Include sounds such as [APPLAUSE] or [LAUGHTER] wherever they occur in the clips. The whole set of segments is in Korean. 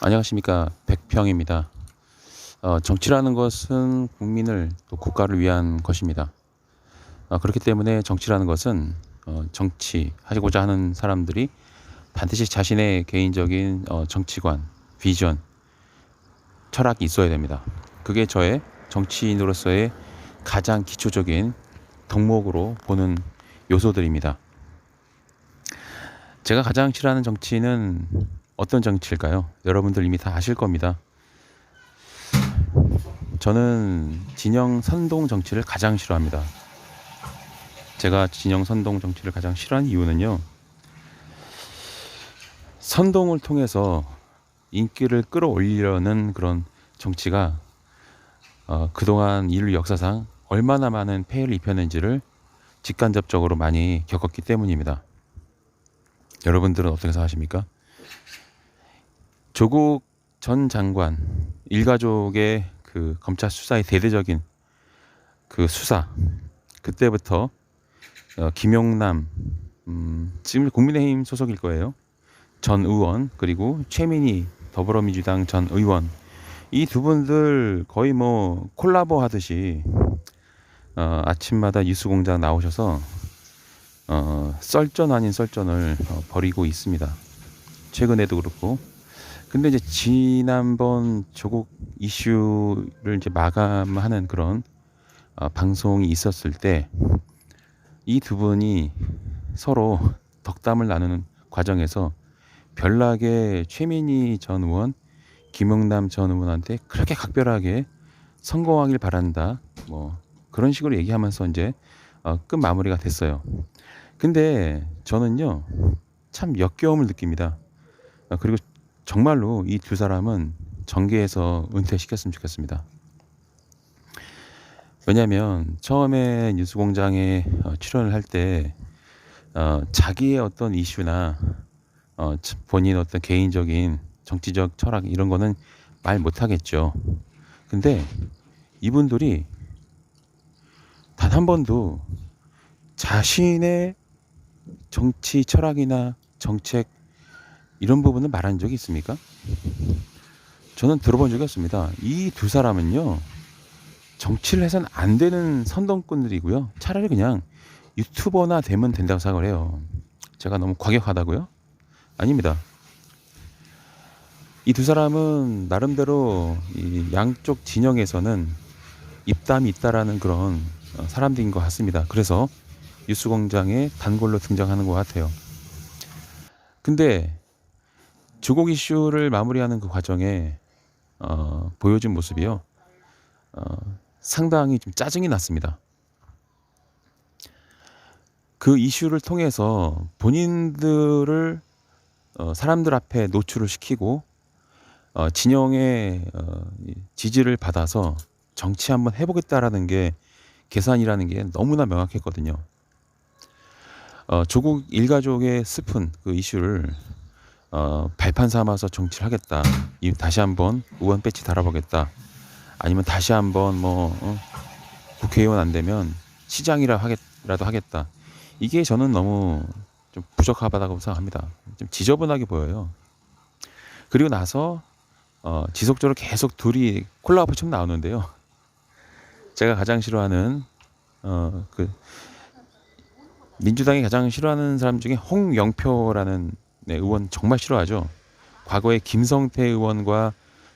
안녕하십니까 백평입니다. 어, 정치라는 것은 국민을 또 국가를 위한 것입니다. 어, 그렇기 때문에 정치라는 것은 어, 정치하고자 하는 사람들이 반드시 자신의 개인적인 어, 정치관, 비전, 철학이 있어야 됩니다. 그게 저의 정치인으로서의 가장 기초적인 덕목으로 보는 요소들입니다. 제가 가장 싫어하는 정치는 어떤 정치일까요? 여러분들 이미 다 아실 겁니다. 저는 진영 선동 정치를 가장 싫어합니다. 제가 진영 선동 정치를 가장 싫어하는 이유는요. 선동을 통해서 인기를 끌어올리려는 그런 정치가 어, 그동안 인류 역사상 얼마나 많은 폐해를 입혔는지를 직간접적으로 많이 겪었기 때문입니다. 여러분들은 어떻게 생각하십니까? 조국 전 장관 일가족의 그 검찰 수사의 대대적인 그 수사 그때부터 어, 김용남 음, 지금 국민의힘 소속일 거예요. 전 의원 그리고 최민희 더불어민주당 전 의원 이 두 분들 거의 뭐 콜라보 하듯이 어, 아침마다 뉴스공장 나오셔서 어, 썰전 아닌 썰전을 어, 벌이고 있습니다. 최근에도 그렇고 근데 이제 지난번 조국 이슈를 이제 마감하는 그런 어, 방송이 있었을 때 이 두 분이 서로 덕담을 나누는 과정에서 별나게 최민희 전 의원, 김용남 전 의원한테 그렇게 각별하게 성공하길 바란다. 뭐 그런 식으로 얘기하면서 이제 어, 끝 마무리가 됐어요. 근데 저는요 참 역겨움을 느낍니다. 어, 그리고 정말로 이 두 사람은 정계에서 은퇴시켰으면 좋겠습니다. 왜냐하면 처음에 뉴스공장에 어, 출연을 할때 어, 자기의 어떤 이슈나 어, 참 본인 어떤 개인적인 정치적 철학 이런 거는 말 못하겠죠. 근데 이분들이 단 한 번도 자신의 정치 철학이나 정책 이런 부분을 말한 적이 있습니까? 저는 들어본 적이 없습니다. 이 두 사람은요, 정치를 해서는 안 되는 선동꾼들이고요. 차라리 그냥 유튜버나 되면 된다고 생각을 해요. 제가 너무 과격하다고요? 아닙니다. 이 두 사람은 나름대로 이 양쪽 진영에서는 입담이 있다라는 그런 어, 사람들인 것 같습니다. 그래서 뉴스공장에 단골로 등장하는 것 같아요. 근데 조국 이슈를 마무리하는 그 과정에 어, 보여준 모습이요. 어, 상당히 좀 짜증이 났습니다. 그 이슈를 통해서 본인들을 어, 사람들 앞에 노출을 시키고 어, 진영의 어, 이 지지를 받아서 정치 한번 해보겠다라는 게 계산이라는 게 너무나 명확했거든요. 어, 조국 일가족의 슬픈 그 이슈를 어, 발판 삼아서 정치를 하겠다. 이 다시 한번 의원 배치 달아보겠다. 아니면 다시 한번 뭐 어, 국회의원 안 되면 시장이라 하겠라도 하겠다. 이게 저는 너무 좀 부적합하다고 생각합니다. 좀 지저분하게 보여요. 그리고 나서 어, 지속적으로 계속 둘이 콜라보처럼 나오는데요. 제가 가장 싫어하는 어, 그 민주당이 가장 싫어하는 사람 중에 홍영표라는 네, 의원 정말 싫어하죠. 과거에 김성태 의원과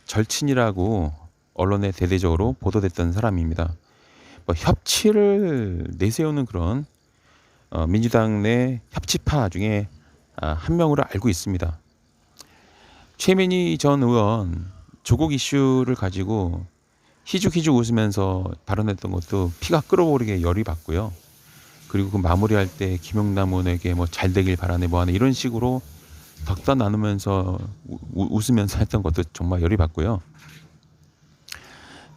절친이라고 언론에 대대적으로 보도됐던 사람입니다. 뭐 협치를 내세우는 그런 어, 민주당 내 협치파 중에 아, 한 명으로 알고 있습니다. 최민희 전 의원 조국 이슈를 가지고 희죽희죽 웃으면서 발언했던 것도 피가 끓어오르게 열이 받고요. 그리고 그 마무리할 때 김용남 의원에게 뭐 잘 되길 바라네 뭐하네 이런 식으로 덕담 나누면서 우, 웃으면서 [LAUGHS] 했던 것도 정말 열이 받고요.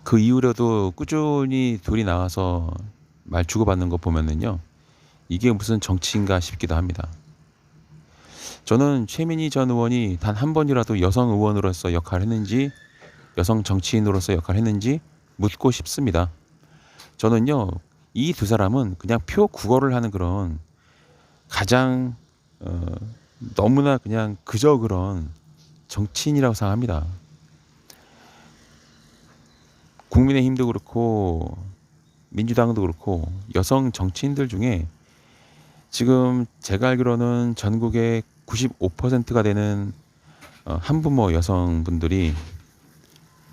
그 이후로도 꾸준히 둘이 나와서 말 주고받는 거 보면은요. 이게 무슨 정치인가 싶기도 합니다. 저는 최민희 전 의원이 단 한 번이라도 여성 의원으로서 역할을 했는지 여성 정치인으로서 역할을 했는지 묻고 싶습니다. 저는요. 이 두 사람은 그냥 표 국어를 하는 그런 가장 어, 너무나 그냥 그저 그런 정치인이라고 생각합니다. 국민의힘도 그렇고 민주당도 그렇고 여성 정치인들 중에 지금 제가 알기로는 전국의 95%가 되는 어, 한부모 여성분들이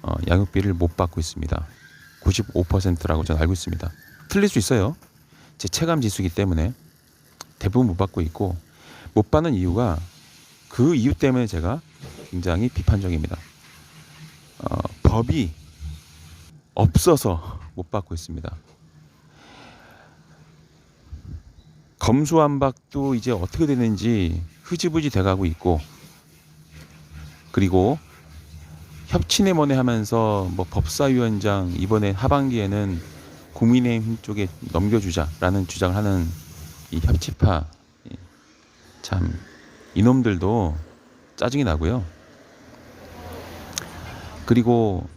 어, 양육비를 못 받고 있습니다. 95%라고 저는 알고 있습니다. 틀릴 수 있어요. 제 체감 지수기 때문에 대부분 못 받고 있고 못 받는 이유가 그 이유 때문에 제가 굉장히 비판적입니다. 어, 법이 없어서 못 받고 있습니다. 검수완박도 이제 어떻게 되는지 흐지부지 돼가고 있고 그리고 협치내mon에 하면서 뭐 법사위원장 이번에 하반기에는 국민의힘 쪽에 넘겨주자라는 주장을 하는 이 협치파 예, 참 이놈들도 짜증이 나고요. 그리고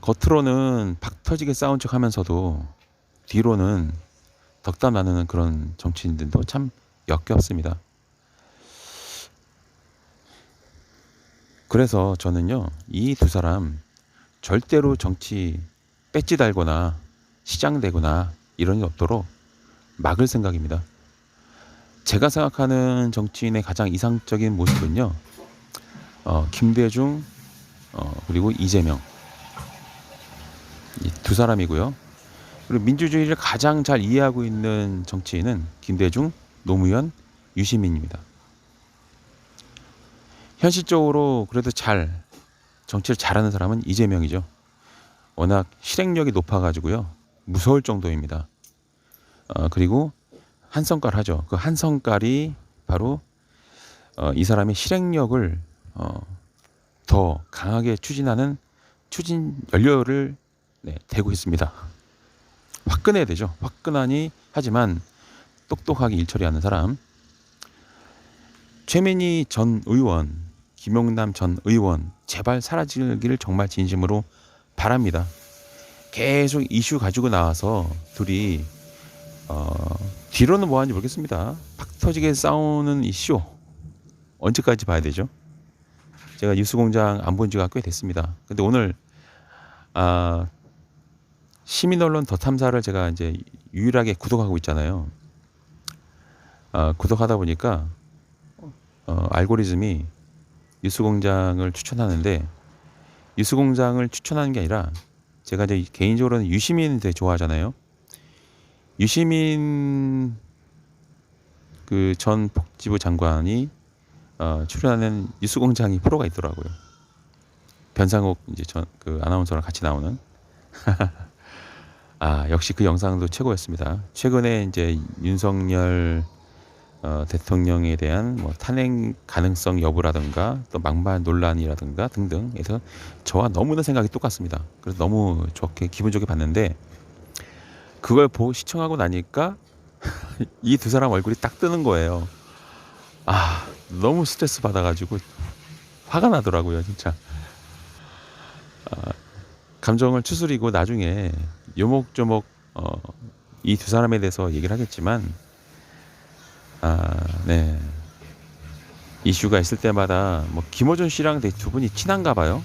겉으로는 박 터지게 싸운 척 하면서도 뒤로는 덕담 나누는 그런 정치인들도 참 역겹습니다. 그래서 저는요, 이 두 사람 절대로 정치 배지 달거나 시장되거나 이런 게 없도록 막을 생각입니다. 제가 생각하는 정치인의 가장 이상적인 모습은요, 어, 김대중, 어, 그리고 이재명. 이두 사람이고요. 그리고 민주주의를 가장 잘 이해하고 있는 정치인은 김대중, 노무현, 유시민입니다. 현실적으로 그래도 잘 정치를 잘하는 사람은 이재명이죠. 워낙 실행력이 높아가지고요. 무서울 정도입니다. 어, 그리고 한 성깔 하죠. 그 한 성깔이 바로 어, 이 사람의 실행력을 어, 더 강하게 추진하는 추진 연료를 네, 대고 있습니다. 화끈해야 되죠. 화끈하니 하지만 똑똑하게 일 처리하는 사람. 최민희 전 의원, 김용남 전 의원 제발 사라지기를 정말 진심으로 바랍니다. 계속 이슈 가지고 나와서 둘이 어, 뒤로는 뭐 하는지 모르겠습니다. 팍 터지게 싸우는 이슈 언제까지 봐야 되죠? 제가 뉴스공장 안 본 지가 꽤 됐습니다. 근데 오늘 아, 시민 언론 더 탐사를 제가 이제 유일하게 구독하고 있잖아요. 아, 구독하다 보니까 어, 알고리즘이 뉴스공장을 추천하는데 뉴스공장을 추천하는 게 아니라 제가 이제 개인적으로는 유시민 되게 좋아하잖아요. 유시민 그 전 복지부 장관이 어, 출연하는 뉴스공장이 프로가 있더라고요. 변상욱 이제 전 그 아나운서랑 같이 나오는. [LAUGHS] 아 역시 그 영상도 최고였습니다. 최근에 이제 윤석열 어, 대통령에 대한 뭐 탄핵 가능성 여부라든가 또 막말 논란이라든가 등등해서 저와 너무나 생각이 똑같습니다. 그래서 너무 좋게 기분 좋게 봤는데 그걸 보고 시청하고 나니까 [LAUGHS] 이 두 사람 얼굴이 딱 뜨는 거예요. 아 너무 스트레스 받아가지고 화가 나더라고요 진짜. 아, 감정을 추스리고 나중에 요목조목 어, 이 두 사람에 대해서 얘기를 하겠지만 아, 네. 이슈가 있을 때마다 뭐 김호준 씨랑 두 분이 친한가 봐요.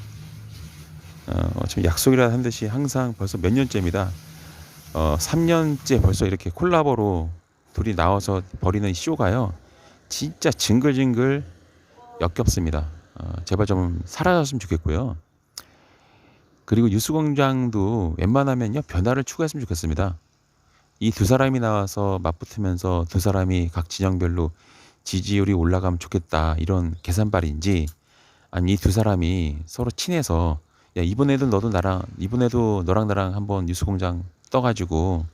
어, 지금 약속이라 한 듯이 항상 벌써 몇 년째입니다. 어, 3년째 벌써 이렇게 콜라보로 둘이 나와서 벌이는 쇼가요. 진짜 징글징글 역겹습니다. 어, 제발 좀 사라졌으면 좋겠고요. 그리고 뉴스공장도 웬만하면요 변화를 추구했으면 좋겠습니다. 이 두 사람이 나와서 맞붙으면서 두 사람이 각 진영별로 지지율이 올라가면 좋겠다 이런 계산발인지 아니 이 두 사람이 서로 친해서 야 이번에도 너도 나랑 이번에도 너랑 나랑 한번 뉴스공장 떠가지고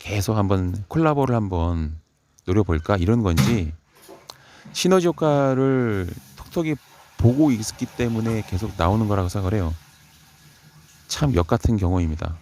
계속 한번 콜라보를 한번 노려볼까 이런 건지 시너지 효과를 톡톡히 보고 있기 때문에 계속 나오는 거라고 생각을 해요. 참 역 같은 경우입니다.